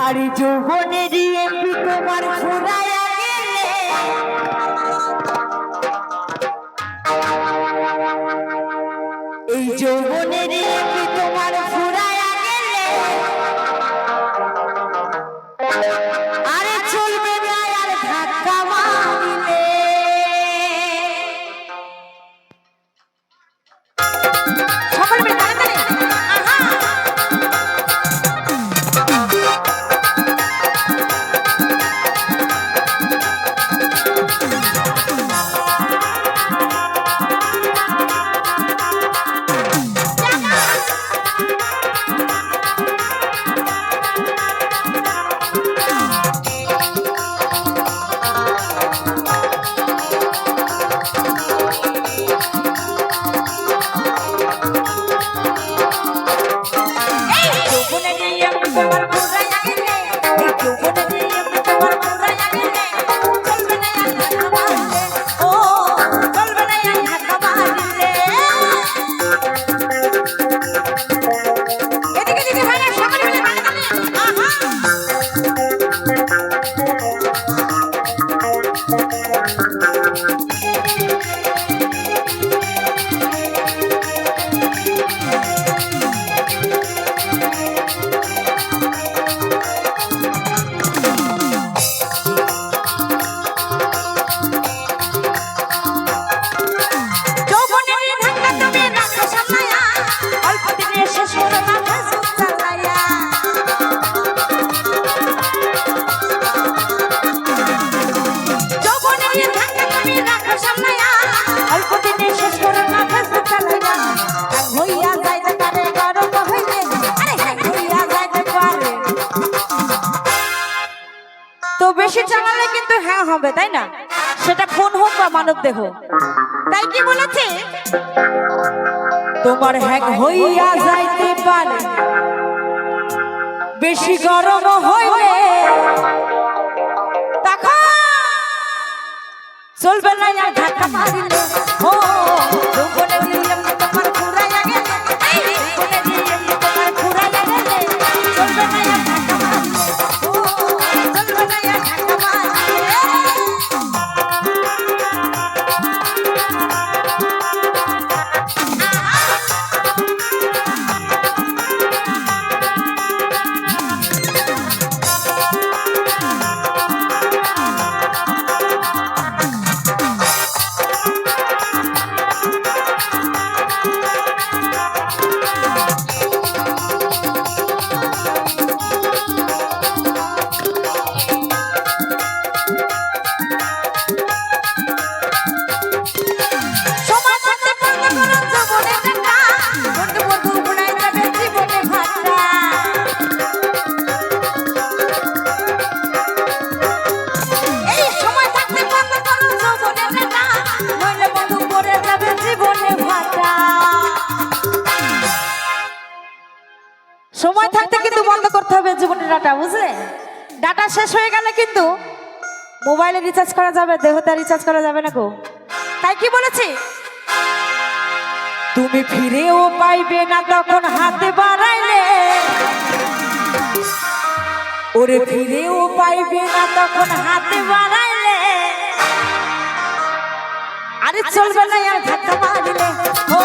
আরে যৌবনের এমপি তোমার ফুরায়া এই যৌবনে এমপি এমপি তোমার বেশি চালালে কিন্তু হ্যাঁ হবে, তাই না? সেটা ফোন হোক বা মানব দেহ। তাই কি বলেছে? তোমার হ্যাং হইয়া যাইতে পারে। বেশি গরম হইলে চলবে না ধাক্কা মারিলে। ডাটা বুঝলে? ডাটা শেষ হয়ে গেলে কিন্তু মোবাইলে রিচার্জ করা যাবে দেহতে রিচার্জ করা যাবে না গো। তাই কি বলেছি? তুমি ফিরেও পাইবে না তখন হাতে বাড়াইলে। ওরে ফিরেও পাইবে না তখন হাতে বাড়াইলে। আরে চলবে না আর ধাক্কা মারিলে ও